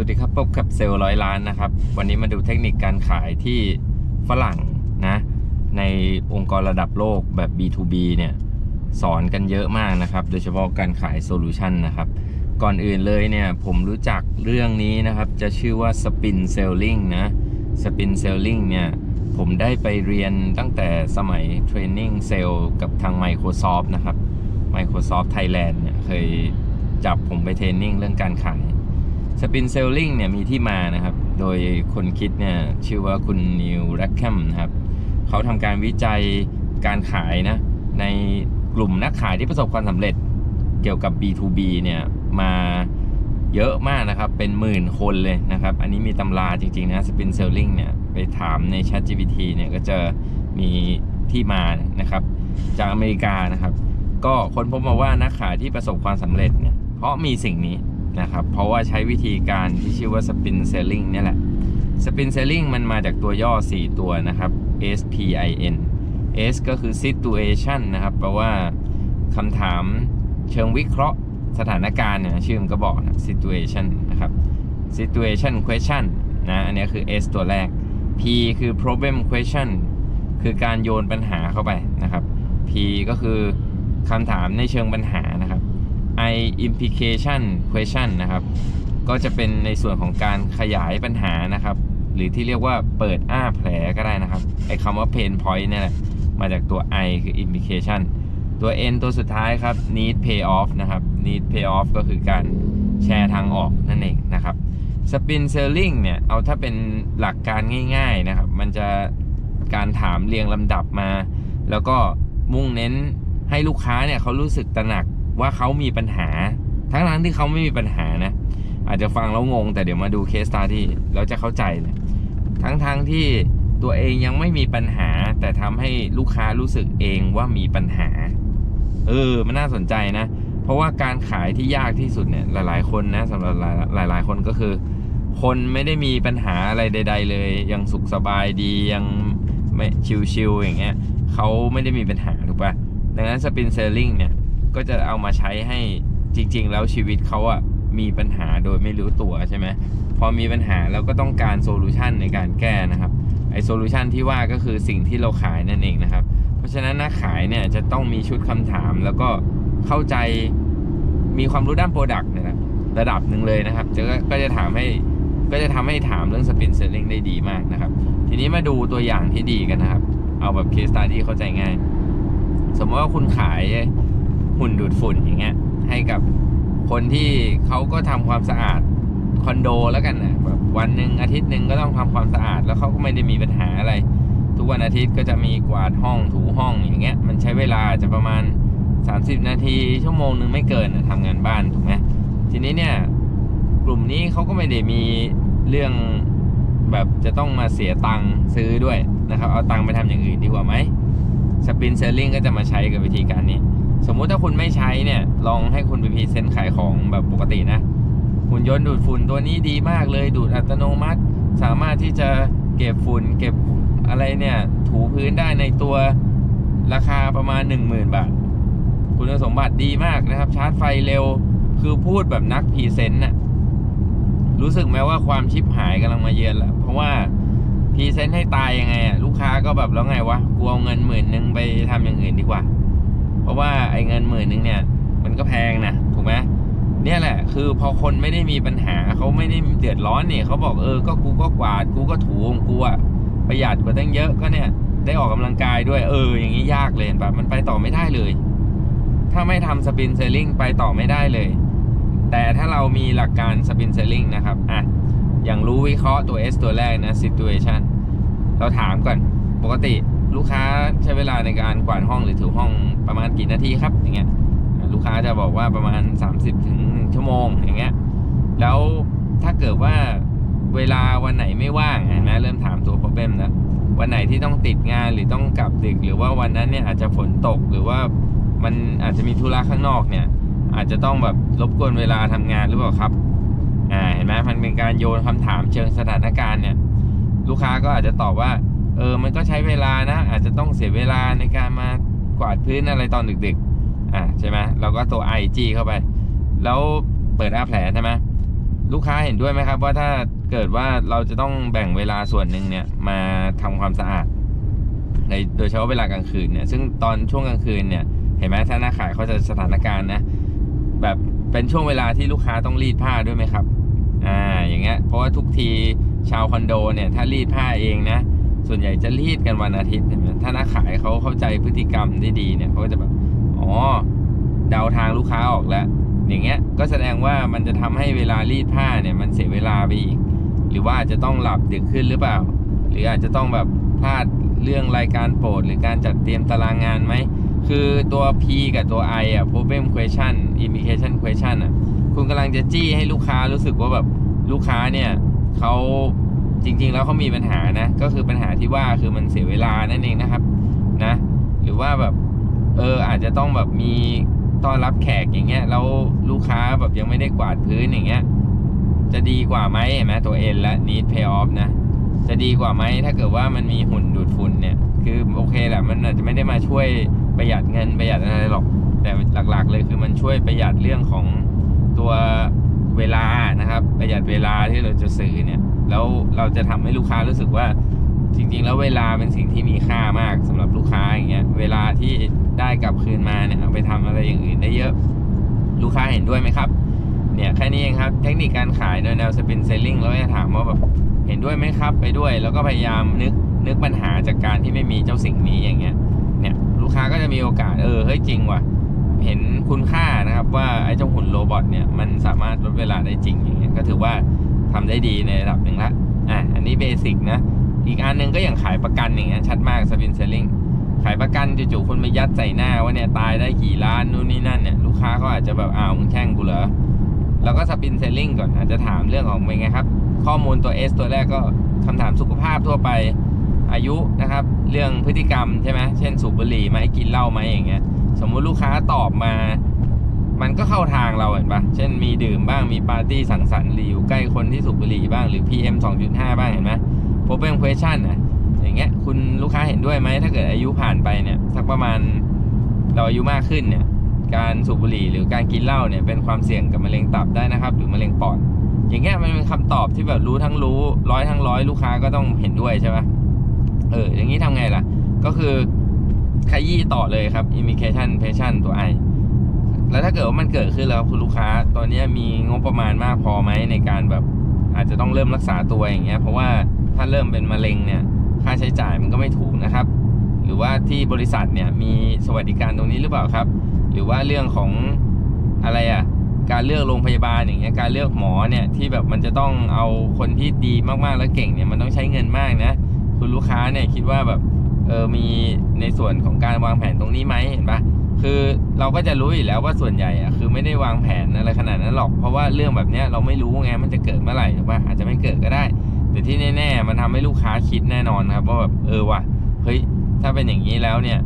วัสดีครับพบกับเซลล์ร้อยล้านนะครับ วันนี้มาดูเทคนิคการขายที่ฝรั่งนะ ในองค์กรระดับโลกแบบ B2B เนี่ย สอนกันเยอะมากนะครับ โดยเฉพาะการขายโซลูชันนะครับ ก่อนอื่นเลยเนี่ย ผมรู้จักเรื่องนี้นะครับ จะชื่อว่า Spin Selling นะ Spin Selling เนี่ย ผมได้ไปเรียนตั้งแต่สมัยเทรนนิ่งเซลกับทาง Microsoft นะครับ Microsoft Thailand เนี่ยเคยจับผมไปเทรนนิ่งเรื่องการขาย สปินเซลลิงเนี่ยมีที่มานะครับ โดยคนคิดเนี่ยชื่อว่าคุณนิวแร็กแคมนะครับ เขาทำการวิจัยการขายนะ ในกลุ่มนักขายที่ประสบความสำเร็จเกี่ยวกับ B2B เนี่ยมาเยอะมากนะครับ เป็นหมื่นคนเลยนะครับ อันนี้มีตำราจริง ๆ นะสปินเซลลิงเนี่ย ไปถามใน ChatGPT เนี่ยก็จะมีที่มานะครับ จากอเมริกานะครับ ก็คนพบมาว่านักขายที่ประสบความสำเร็จเนี่ยเพราะมีสิ่งนี้ นะครับ เพราะว่าใช้วิธีการที่ชื่อว่า spin selling เนี่แหละ spin selling มันมาจากตัวย่อ 4 ตัวนะครับ S P I N S ก็คือ situation นะครับ แปลว่าคำถามเชิงวิเคราะห์สถานการณ์เนี่ยชื่อมันก็บอกนะ situation นะครับ situation question นะอันนี้คือ S ตัวแรก P คือ problem question คือการโยนปัญหาเข้าไปนะครับ P ก็คือคำถามในเชิงปัญหา I implication question นะครับ ก็จะเป็นในส่วนของการขยายปัญหานะครับ หรือที่เรียกว่าเปิดอ้าแผลก็ได้นะครับ ไอ้คำว่า pain point เนี่ยแหละมาจากตัว I คือ implication ตัว N ตัวสุดท้ายครับ need pay off นะครับ need pay off ก็คือการแชร์ทางออกนั่นเองนะครับ spin selling เนี่ย เอาถ้าเป็นหลักการง่าย ๆนะครับ มันจะการถามเรียงลำดับมา แล้วก็มุ่งเน้นให้ลูกค้าเนี่ยเขารู้สึกตระหนัก ว่าเขามีปัญหา ทั้งนั้นที่เขาไม่มีปัญหานะ อาจจะฟังแล้วงง แต่เดี๋ยวมาดูเคสตาที่แล้วจะเข้าใจเลย ทั้งๆทที่ตัวเองยังไม่มีปัญหา แต่ทำให้ลูกค้ารู้สึกเองว่ามีปัญหา เออ มันน่าสนใจนะ เพราะว่าการขายที่ยากที่สุดเนี่ย หลาย ๆ คนนะสำหรับหลายหลายๆคนก็คือ คนไม่ได้มีปัญหาอะไรใด ๆ เลย ยังสุขสบายดียังไม่ชิลๆอย่างเงี้ยเขาไม่ได้มีปัญหาถูกป่ะดังนั้นสปินเซลลิงเนี่ย ก็จะเอามาใช้ให้จริง ๆ แล้วชีวิตเขาอะมีปัญหาโดยไม่รู้ตัวใช่ไหมพอมีปัญหาเราก็ต้องการโซลูชันในการแก้นะครับไอโซลูชันที่ว่าก็คือสิ่งที่เราขายนั่นเองนะครับ เพราะฉะนั้นนักขายเนี่ยจะต้องมีชุดคำถาม แล้วก็เข้าใจมีความรู้ด้านโปรดักต์นี่ยนะระดับหนึ่งเลยนะครับจะก็จะถามให้ก็จะทำให้ถามเรื่องสปินเซลลิงได้ดีมากนะครับ ทีนี้มาดูตัวอย่างที่ดีกันนะครับ เอาแบบเคสตัดที่เข้าใจง่าย สมมติว่าคุณขาย หุ่นดูดฝุ่นอย่างเงี้ยให้กับคนที่เขาก็ทำความสะอาดคอนโดแล้วกันนะแบบวันหนึ่งอาทิตย์หนึ่งก็ต้องทำความสะอาดแล้วเขาก็ไม่ได้มีปัญหาอะไร ทุกวันอาทิตย์ก็จะมีกวาดห้องถูห้องอย่างเงี้ยมันใช้เวลาจะประมาณ 30 นาทีชั่วโมงหนึ่งไม่เกินนะทำงานบ้านถูกไหมทีนี้เนี่ยกลุ่มนี้เขาก็ไม่ได้มีเรื่องแบบจะต้องมาเสียตังค์ซื้อด้วยนะครับ เอาตังค์ไปทำอย่างอื่นดีกว่าไหมสปินเซลลิงก็จะมาใช้กับวิธีการนี้ สมมุติถ้าคุณไม่ใช้เนี่ย ลองให้คุณไปพรีเซนต์ขายของแบบปกตินะหุ่นยนต์ดูดฝุ่นตัวนี้ดีมากเลย ดูดอัตโนมัติ สามารถที่จะเก็บฝุ่นเก็บอะไรเนี่ย ถูพื้นได้ในตัวราคาประมาณ 10,000 บาท คุณสมบัติดีมากนะครับ ชาร์จไฟเร็ว คือพูดแบบนักพรีเซนต์น่ะ รู้สึกไหมว่าความชิปหายกำลังมาเยือนแล้ว เพราะว่าพรีเซนต์ให้ตายยังไงอะลูกค้าก็แบบแล้วไงวะกูเอาเงินหมื่นหนึ่งไปทำอย่างอื่นดีกว่า เพราะว่าไอ้เงินหมื่นหนึ่งเนี่ย มันก็แพงนะถูกไหมเนี่ยแหละ คือพอคนไม่ได้มีปัญหาเขาไม่ได้เดือดร้อนเนี่ยเขาบอกเออก็กูก็กวาดกูก็ถูของกูอะประหยัดกว่าตั้งเยอะก็เนี่ยได้ออกกำลังกายด้วยเออ อย่างนี้ยากเลยแบบมันไปต่อไม่ได้เลย ถ้าไม่ทำสปินเซลลิงไปต่อไม่ได้เลย แต่ถ้าเรามีหลักการสปินเซลลิงนะครับอะอย่างรู้วิเคราะห์ตัว S ตัวแรกนะ situation เราถามก่อนปกติ ลูกค้าใช้เวลาในการกวาดห้องหรือถูห้องประมาณกี่นาทีครับอย่างเงี้ยลูกค้าจะบอกว่าประมาณ 30ถึงชั่วโมงอย่างเงี้ยแล้วถ้าเกิดว่าเวลาวันไหนไม่ว่างเห็นไหมเริ่มถามตัว problem แล้ววันไหนที่ต้องติดงานหรือต้องกลับดึก หรือว่าวันนั้นเนี่ยอาจจะฝนตกหรือว่ามันอาจจะมีธุระข้างนอกเนี่ย อาจจะต้องแบบรบกวนเวลาทำงานหรือเปล่าครับอ่าเห็นไหมมันเป็นการโยนคำถามเชิงสถานการณ์เนี่ย ลูกค้าก็อาจจะตอบว่า เออมันก็ใช้เวลานะ อาจจะต้องเสียเวลาในการมากวาดพื้นอะไรตอนดึกๆอ่าใช่ไหมเราก็ตัว IG เข้าไป แล้วเปิดอ้าแผลใช่ไหมลูกค้าเห็นด้วยไหมครับ ว่าถ้าเกิดว่าเราจะต้องแบ่งเวลาส่วนหนึ่งเนี่ยมาทำความสะอาดในโดยเฉพาะเวลากลางคืนเนี่ยซึ่งตอนช่วงกลางคืนเนี่ยเห็นไหมถ้าหน้าขายเขาจะสถานการณ์นะแบบเป็นช่วงเวลาที่ลูกค้าต้องรีดผ้าด้วยไหมครับอ่าอย่างเงี้ยเพราะว่าทุกทีชาวคอนโดเนี่ยถ้ารีดผ้าเองนะ ส่วนใหญ่จะรีดกันวันอาทิตย์เห็นไหมถ้าน้าขายเขาเข้าใจพฤติกรรมได้ดีเนี่ยเขาก็จะแบบอ๋อเดาทางลูกค้าออกแล้ว อย่างเงี้ยก็แสดงว่ามันจะทำให้เวลารีดผ้าเนี่ยมันเสียเวลาไปอีก หรือว่าจะต้องหลับดึกขึ้นหรือเปล่า หรืออาจจะต้องแบบพลาดเรื่องรายการโปรด หรือการจัดเตรียมตารางงานไหม คือตัว P กับตัว I อะ problem question implication question อะ คุณกำลังจะจี้ให้ลูกค้ารู้สึกว่าแบบลูกค้าเนี่ยเขา จริง ๆ แล้วเขามีปัญหานะ ก็คือปัญหาที่ว่าคือมันเสียเวลานั่นเองนะครับนะ หรือว่าแบบเอออาจจะต้องแบบมีต้อนรับแขกอย่างเงี้ยแล้วลูกค้าแบบยังไม่ได้กวาดพื้นอย่างเงี้ย จะดีกว่าไหมเห็นไหมตัว N และ need pay off นะ จะดีกว่าไหมถ้าเกิดว่ามันมีหุ่นดูดฝุ่นเนี่ยคือโอเคแหละมันอาจจะไม่ได้มาช่วยประหยัดเงินประหยัดอะไรหรอก แต่หลักๆ เลยคือมันช่วยประหยัดเรื่องของตัวเวลานะครับ ประหยัดเวลาที่เราจะสื่อเนี่ย แล้วเราจะทำให้ลูกค้ารู้สึกว่าจริง ๆ แล้วเวลาเป็นสิ่งที่มีค่ามากสำหรับลูกค้าอย่างเงี้ยเวลาที่ได้กลับคืนมาเนี่ยเอาไปทำอะไรอย่างอื่นได้เยอะลูกค้าเห็นด้วยไหมครับเนี่ยแค่นี้เองครับเทคนิคการขายโดยแนวสปินเซลลิงเราจะถามว่าแบบเห็นด้วยไหมครับ ไปด้วย แล้วก็พยายามนึกนึกปัญหาจากการที่ไม่มีเจ้าสิ่งนี้อย่างเงี้ยเนี่ยลูกค้าก็จะมีโอกาสเออเฮ้ยจริงว่ะเห็นคุณค่านะครับว่าไอ้เจ้าหุ่นโรบอทเนี่ยมันสามารถลดเวลาได้จริงอย่างเงี้ยก็ถือว่า ทำได้ดีในระดับหนึ่งละอะอันนี้เบสิกนะ อีกอันหนึ่งก็อย่างขายประกันอย่างเงี้ยชัดมากสปินเซลลิงขายประกันจู่ๆคุณมายัดใส่หน้าว่าเนี่ยตายได้กี่ล้านนู่นนี่นั่นเนี่ยลูกค้าเขาอาจจะแบบอ้าวมึงแช่งกูเหรอแล้วก็สปินเซลลิงก่อนอาจจะถามเรื่องของเป็นไงครับ ข้อมูลตัว S ตัวแรกก็คำถามสุขภาพทั่วไปอายุนะครับ เรื่องพฤติกรรมใช่ไหมเช่นสูบบุหรี่ไหมกินเหล้าไหมอย่างเงี้ยสมมุติลูกค้าตอบมา มันก็เข้าทางเราเห็นปะเช่นมีดื่มบ้างมีปาร์ตี้สังสรรค์หรืออยู่ใกล้คนที่สูบบุหรี่บ้างหรือ PM 2.5 บ้างเห็นไหม Problem question นะอย่างเงี้ยคุณลูกค้าเห็นด้วยไหมถ้าเกิดอายุผ่านไปเนี่ยสักประมาณเราอายุมากขึ้นเนี่ยการสูบบุหรี่หรือการกินเหล้าเนี่ยเป็นความเสี่ยงกับมะเร็งตับได้นะครับ หรือมะเร็งปอด อย่างเงี้ยมันเป็นคำตอบที่แบบรู้ทั้งรู้ร้อยทั้งร้อยลูกค้าก็ต้องเห็นด้วยใช่ไหมเอออย่างนี้ทำไงล่ะ ก็คือขยี้ต่อเลยครับ imitation patient ตัว I แล้วถ้าเกิดว่ามันเกิดขึ้นแล้วคุณลูกค้าตอนนี้มีงบประมาณมากพอไหมในการแบบอาจจะต้องเริ่มรักษาตัวอย่างเงี้ยเพราะว่าถ้าเริ่มเป็นมะเร็งเนี่ยค่าใช้จ่ายมันก็ไม่ถูกนะครับ หรือว่าที่บริษัทเนี่ยมีสวัสดิการตรงนี้หรือเปล่าครับ หรือว่าเรื่องของอะไรอะการเลือกโรงพยาบาลอย่างเงี้ยการเลือกหมอเนี่ยที่แบบมันจะต้องเอาคนที่ดีมากๆแล้วเก่งเนี่ยมันต้องใช้เงินมากนะคุณลูกค้าเนี่ยคิดว่าแบบเออมีในส่วนของการวางแผนตรงนี้ไหมเห็นปะ คือเราก็จะรู้อยู่แล้วว่าส่วนใหญ่อะคือไม่ได้วางแผนอะไรขนาดนั้นหรอก เพราะว่าเรื่องแบบนี้เราไม่รู้ไงมันจะเกิดเมื่อไหร่ถูกปะอาจจะไม่เกิดก็ได้ แต่ที่แน่ๆมันทำให้ลูกค้าคิดแน่นอนครับว่าแบบเออว่ะเฮ้ยถ้าเป็นอย่างนี้แล้วเนี่ย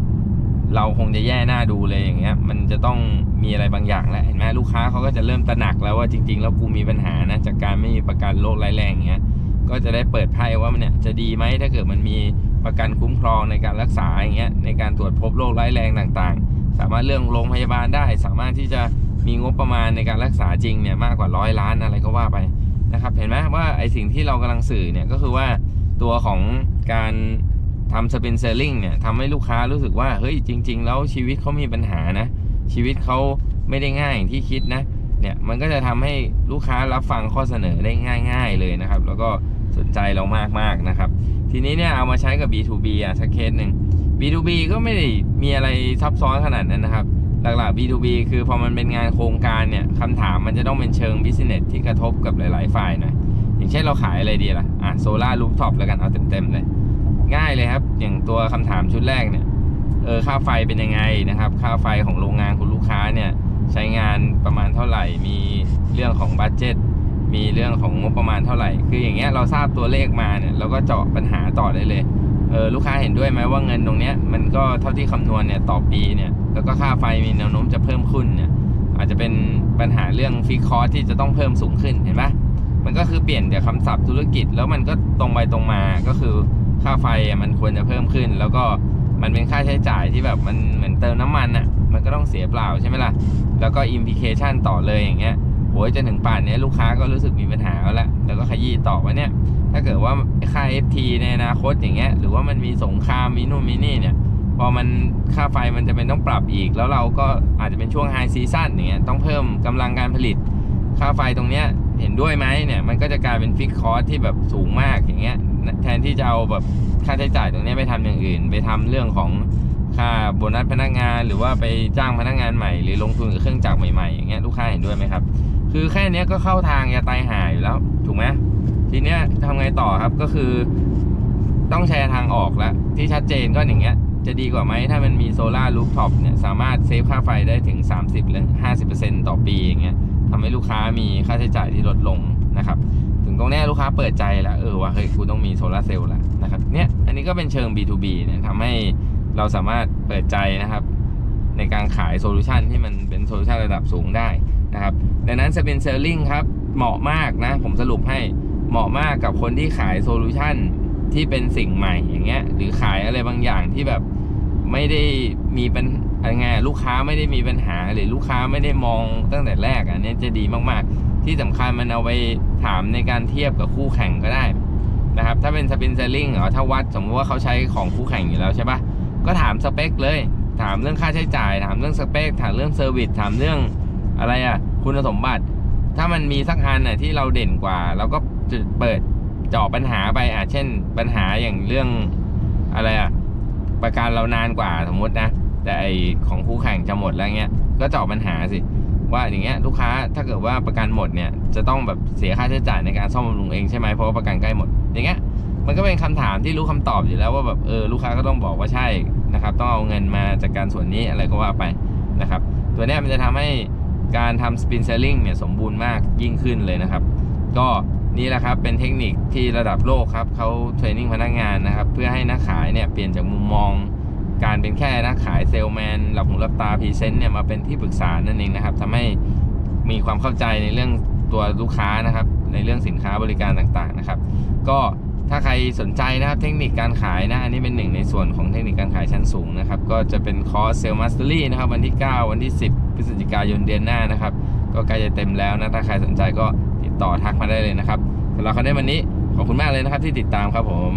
เราคงจะแย่หน้าดูเลยอย่างเงี้ย มันจะต้องมีอะไรบางอย่างแหละเห็นไหมลูกค้าเขาก็จะเริ่มตระหนักแล้วว่าจริง ๆ แล้วกูมีปัญหานะจากการไม่มีประกันโรคร้ายแรงอย่างเงี้ยก็จะได้เปิดไพ่ว่ามันเนี่ยจะดีไหมถ้าเกิดมันมีประกันคุ้มครองในการรักษาอย่างเงี้ยในการตรวจพบโรคร้ายแรงต่างๆ สามารถเรื่องโรงพยาบาลได้ สามารถที่จะมีงบประมาณในการรักษาจริงเนี่ยมากกว่าร้อยล้านอะไรก็ว่าไปนะครับ เห็นไหมว่าไอสิ่งที่เรากำลังสื่อเนี่ยก็คือว่าตัวของการทำสปินเซลลิงเนี่ยทำให้ลูกค้ารู้สึกว่าเฮ้ยจริง ๆ แล้วชีวิตเขามีปัญหานะ ชีวิตเขาไม่ได้ง่ายอย่างที่คิดนะเนี่ยมันก็จะทำให้ลูกค้ารับฟังข้อเสนอได้ง่าย ๆ เลยนะครับ แล้วก็สนใจเรามากๆนะครับ ทีนี้เนี่ยเอามาใช้กับ B2B อะสักเคสหนึ่ง B2B ก็ไม่ได้มีอะไรซับซ้อนขนาดนั้นนะครับ หลักๆ B2B คือพอมันเป็นงานโครงการเนี่ยคำถามมันจะต้องเป็นเชิง business ที่กระทบกับหลาย ๆ ฝ่ายหน่อยอย่างเช่นเราขายอะไรดีล่ะ อะโซลารูฟท็อปแล้วกันเอาเต็ม ๆ เลย ง่ายเลยครับ อย่างตัวคำถามชุดแรกเนี่ย เออ ค่าไฟเป็นยังไงนะครับ ค่าไฟของโรงงานคุณลูกค้าเนี่ย ใช้งานประมาณเท่าไหร่ มีเรื่องของบัตเจ็ต มีเรื่องของงบประมาณเท่าไหร่ คืออย่างเงี้ยเราทราบตัวเลขมาเนี่ย เราก็เจาะปัญหาต่อได้เลย เออลูกค้าเห็นด้วยไหมว่าเงินตรงเนี้ยมันก็เท่าที่คำนวณเนี่ยต่อปีเนี่ยแล้วก็ค่าไฟมีแนวโน้มจะเพิ่มขึ้นเนี่ยอาจจะเป็นปัญหาเรื่องฟิกคอสที่จะต้องเพิ่มสูงขึ้นเห็นปะมันก็คือเปลี่ยนจากคำศัพท์ธุรกิจ แล้วมันก็ตรงไปตรงมาก็คือค่าไฟมันควรจะเพิ่มขึ้น แล้วก็มันเป็นค่าใช้จ่ายที่แบบมันเหมือนเติมน้ำมันอะมันก็ต้องเสียเปล่าใช่ไหมล่ะแล้วก็อิมพิเคชันต่อเลยอย่างเงี้ยโอ้ยจนถึงป่านนี้ลูกค้าก็รู้สึกมีปัญหาแล้วแหละแล้วก็ขยี้ต่อว่าเนี่ย ถ้าเกิดว่าค่า FT ในอนาคตอย่างเงี้ย หรือว่ามันมีสงครามมีนู่นมีนี่เนี่ย พอมันค่าไฟมันจะเป็นต้องปรับอีก แล้วเราก็อาจจะเป็นช่วงไฮซีซั่นอย่างเงี้ยต้องเพิ่มกำลังการผลิต ค่าไฟตรงเนี้ยเห็นด้วยไหมเนี่ยมันก็จะกลายเป็นฟิกคอสที่แบบสูงมากอย่างเงี้ยแทนที่จะเอาแบบค่าใช้จ่ายตรงเนี้ยไปทำอย่างอื่น ไปทำเรื่องของค่าโบนัสพนักงาน หรือว่าไปจ้างพนักงานใหม่ หรือลงทุนกับเครื่องจักรใหม่ๆอย่างเงี้ยลูกค้าเห็นด้วยไหมครับ คือแค่นี้ก็เข้าทางจะตายหายอยู่แล้วถูกไหม ทีเนี้ยทำไงต่อครับก็คือ ต้องแชร์ทางออกแล้วที่ชัดเจนก็อย่างเงี้ย จะดีกว่าไหมถ้ามันมีโซลารูฟท็อปเนี่ยสามารถเซฟค่าไฟได้ถึง 30หรือ50%ต่อปีอย่างเงี้ยทำให้ลูกค้ามีค่าใช้จ่ายที่ลดลงนะครับ ถึงตรงเนี้ยลูกค้าเปิดใจแล้วเออว่าเฮ้ยกูต้องมีโซลาร์เซลล์ละนะครับเนี่ยอันนี้ก็เป็นเชิง B2B เนี่ยทำให้เราสามารถเปิดใจนะครับ ในการขายโซลูชันที่มันเป็นโซลูชันระดับสูงได้นะครับดังนั้นสเปนเซอร์ลิงครับเหมาะมากนะ ผมสรุปให้ เหมาะมากกับคนที่ขายโซลูชันที่เป็นสิ่งใหม่อย่างเงี้ย หรือขายอะไรบางอย่างที่แบบไม่ได้มีเป็นอะไรไงลูกค้าไม่ได้มีปัญหาหรือลูกค้าไม่ได้มองตั้งแต่แรกอันนี้จะดีมากๆ ที่สำคัญมันเอาไปถามในการเทียบกับคู่แข่งก็ได้นะครับ ถ้าเป็นสปินเซอร์ลิงอ๋อถ้าวัดสมมติว่าเขาใช้ของคู่แข่งอยู่แล้วใช่ปะก็ถามสเปคเลย ถามเรื่องค่าใช้จ่าย ถามเรื่องสเปค ถามเรื่องเซอร์วิสถามเรื่องอะไรอะคุณสมบัติ ถ้ามันมีสักอันน่ะที่เราเด่นกว่าเราก็ จะเปิดเจาะปัญหาไปอะเช่น ปัญหาอย่างเรื่องอะไรอะประกันเรานานกว่าสมมตินะ แต่ไอของคู่แข่งจะหมดแล้วเงี้ย ก็เจาะปัญหาสิ ว่าอย่างเงี้ยลูกค้าถ้าเกิดว่าประกันหมดเนี่ยจะต้องแบบเสียค่าใช้จ่ายในการซ่อมบำรุงเองใช่ไหมเพราะว่าประกันใกล้หมด อย่างเงี้ยมันก็เป็นคำถามที่รู้คำตอบอยู่แล้วว่าแบบเออลูกค้าก็ต้องบอกว่าใช่นะครับ ต้องเอาเงินมาจากการส่วนนี้อะไรก็ว่าไปนะครับ ตัวเนี้ยมันจะทำให้การทำสปินเซลลิงเนี่ยสมบูรณ์มากยิ่งขึ้นเลยนะครับ ก็ นี่แหละครับเป็นเทคนิคที่ระดับโลกครับเขาเทรนนิ่งพนักงานนะครับ เพื่อให้นักขายเนี่ยเปลี่ยนจากมุมมอง การเป็นแค่นักขายเซลแมนหลับหูหลับตาพรีเซนต์เนี่ยมาเป็นที่ปรึกษานั่นเองนะครับทำให้มีความเข้าใจในเรื่องตัวลูกค้านะครับ ในเรื่องสินค้าบริการต่างๆนะครับ ก็ถ้าใครสนใจนะครับเทคนิคการขายนะอันนี้เป็นหนึ่งในส่วนของเทคนิคการขายชั้นสูงนะครับ ก็จะเป็นคอร์สเซลมาสเตอรี่นะครับ วันที่ 9 วันที่ 10 พฤศจิกายนเดือนหน้านะครับ ก็ใกล้จะเต็มแล้วนะถ้าใครสนใจก็ ต่อทักมาได้เลยนะครับสำหรับคอนเทนต์วันนี้ขอบคุณมากเลยนะครับที่ติดตามครับผม